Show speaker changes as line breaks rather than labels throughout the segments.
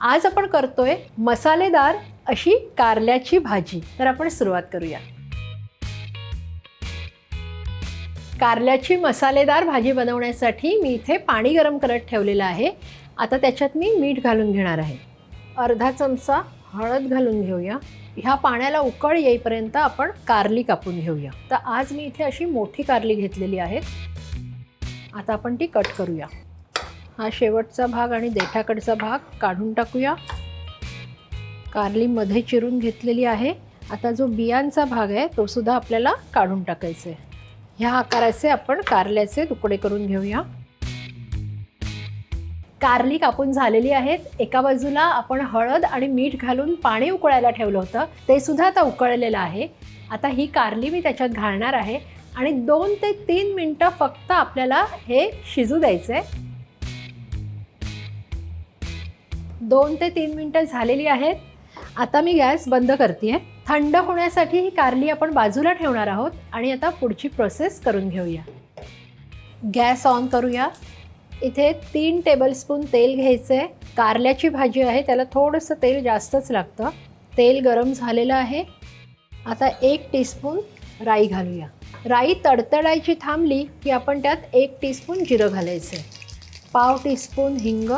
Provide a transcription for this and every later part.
आज आपण करतोय मसालेदार अशी कारल्याची भाजी. तर आपण सुरुवात करूया. कारल्याची मसालेदार भाजी बनवण्यासाठी मी इथे पाणी गरम करत ठेवलेलं आहे. आता त्याच्यात मी मीठ घालून घेणार आहे. अर्धा चमचा हळद घालून घेऊया. ह्या पाण्याला उकळ येईपर्यंत आपण कारली कापून घेऊया. तर आज मी इथे अशी मोठी कारली घेतलेली आहे. आता आपण ती कट करूया. हा शेवटचा भाग आणि देठाकडचा भाग काढून टाकूया. कारली मध्ये चिरून घेतलेली आहे. आता जो बियांचा भाग आहे तो सुद्धा आपल्याला काढून टाकायचा आहे ह्या आकाराचे आपण कारल्याचे तुकडे करून घेऊया. कारली कापून झालेली आहेत. एका बाजूला आपण हळद आणि मीठ घालून पाणी उकळायला ठेवलं होतं. ते सुद्धा आता उकळलेलं आहे. आता ही कारली मी त्याच्यात घालणार आहे आणि दोन ते तीन मिनटं फक्त आपल्याला हे शिजू द्यायचं आहे दोन ते तीन मिनटं झालेली आहेत. आता मी गॅस बंद करते थंड होण्यासाठी ही कारली आपण बाजूला ठेवणार आहोत आणि आता पुढची प्रोसेस करून घेऊया. गॅस ऑन करूया. इथे तीन टेबलस्पून तेल घ्यायचं आहे कारल्याची भाजी आहे त्याला थोडंसं तेल जास्तच लागतं. तेल गरम झालेलं आहे. आता एक टीस्पून राई घालूया. राई तडतडायची थांबली की आपण त्यात एक टीस्पून जिरं घालायचं आहे पाव टीस्पून हिंग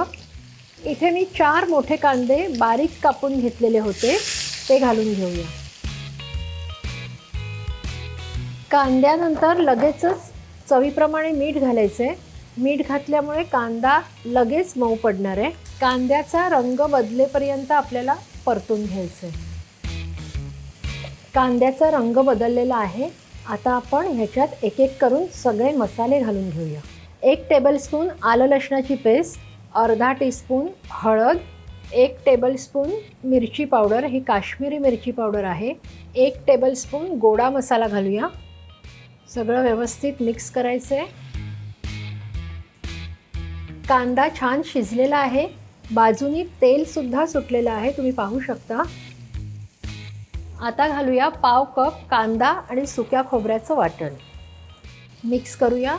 इथे मी चार मोठे कांदे बारीक कापून घेतलेले होते ते घालून घेऊया. कांद्यानंतर लगेचच चवीप्रमाणे मीठ घालायचं. आहे मीठ घातल्यामुळे कांदा लगेच मऊ पडणार आहे. कांद्याचा रंग बदलेपर्यंत आपल्याला परतून घ्यायचं. आहे कांद्याचा रंग बदललेला आहे. आता आपण ह्याच्यात एक एक करून सगळे मसाले घालून घेऊया. एक टेबलस्पून आलं लसणाची पेस्ट अर्धा टीस्पून हळद एक टेबलस्पून मिरची पावडर ही काश्मीरी मिरची पावडर आहे. एक टेबलस्पून गोडा मसाला घालूया. सगळं व्यवस्थित मिक्स करायचं आहे कांदा छान शिजलेला आहे. बाजूनी तेलसुद्धा सुटलेलं आहे. तुम्ही पाहू शकता. आता घालूया पाव कप कांदा आणि सुक्या खोबऱ्याचं वाटण. मिक्स करूया.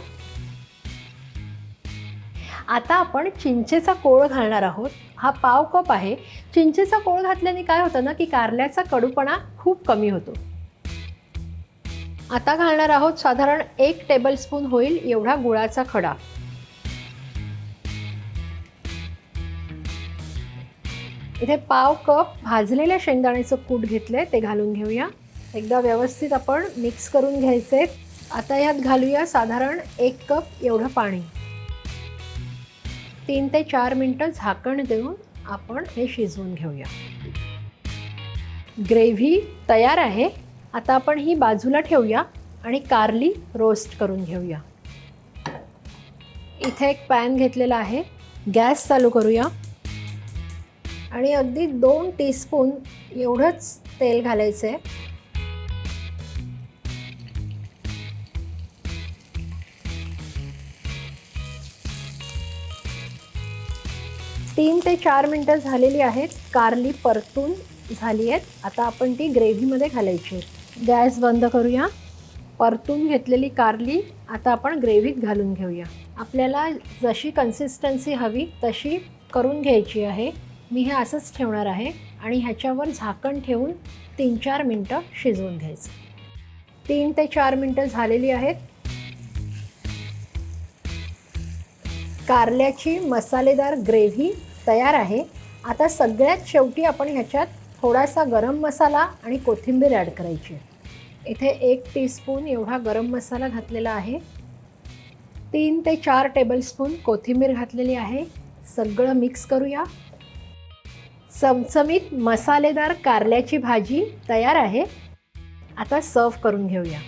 आता आपण चिंचेचा कोळ घालणार आहोत. हा पाव कप आहे. चिंचेचा कोळ घातल्याने काय होतं ना की कारल्याचा कडूपणा खूप कमी होतो. आता घालणार आहोत साधारण एक टेबलस्पून होईल एवढा गुळाचा खडा. इथे पाव कप भाजलेल्या शेंगदाण्याचं कूट घेतलंय ते घालून घेऊया. एकदा व्यवस्थित आपण मिक्स करून घ्यायचे आता यात घालूया साधारण एक कप एवढं पाणी. तीन ते चार मिनटं झाकण देऊन आपण हे शिजवून घेऊया. ग्रेव्ही तयार आहे. आता आपण ही बाजूला ठेवूया आणि कारली रोस्ट करून घेऊया. इथे एक पॅन घेतलेला आहे. गॅस चालू करूया. आणि अगदी दोन टीस्पून एवढंच तेल घालायचं आहे तीन ते चार मिनटं झालेली आहेत. कारली परतून झाली आहेत. आता आपण ती ग्रेव्हीमध्ये घालायची. आहे गॅस बंद करूया. परतून घेतलेली कारली आता आपण ग्रेव्हीत घालून घेऊया. आपल्याला जशी कन्सिस्टन्सी हवी तशी करून घ्यायची आहे. मी हे असंच ठेवणार आहे आणि ह्याच्यावर झाकण ठेवून तीन चार मिनटं शिजवून घ्यायचं. तीन ते चार मिनटं झालेली आहेत. कारल्याची मसालेदार ग्रेव्ही तयार आहे. आता सगळ्यात शेवटी आपण ह्याच्यात थोडासा गरम मसाला आणि कोथिंबीर ॲड करायची इथे एक टीस्पून एवढा गरम मसाला घातलेला आहे. तीन ते चार टेबलस्पून कोथिंबीर घातलेली आहे. सगळं मिक्स करूया. चमचमीत मसालेदार कारल्याची भाजी तयार आहे. आता सर्व करून घेऊया.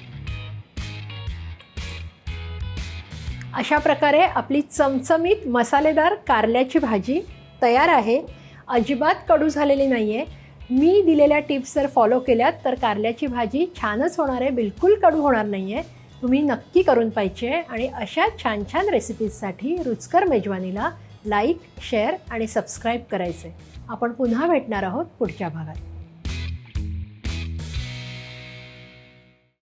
अशा प्रकारे आपली चमचमीत मसालेदार कारल्याची भाजी तयार आहे. अजिबात कडू झालेली नाही आहे मी दिलेल्या टिप्स जर फॉलो केल्यात तर कारल्याची भाजी छानच होणार आहे. बिलकुल कडू होणार नाही आहे तुम्ही नक्की करून पाहिजे आणि अशा छान छान रेसिपीजसाठी रुचकर मेजवानीला लाईक शेअर आणि सबस्क्राईब करायचे आपण पुन्हा भेटणार आहोत पुढच्या भागात.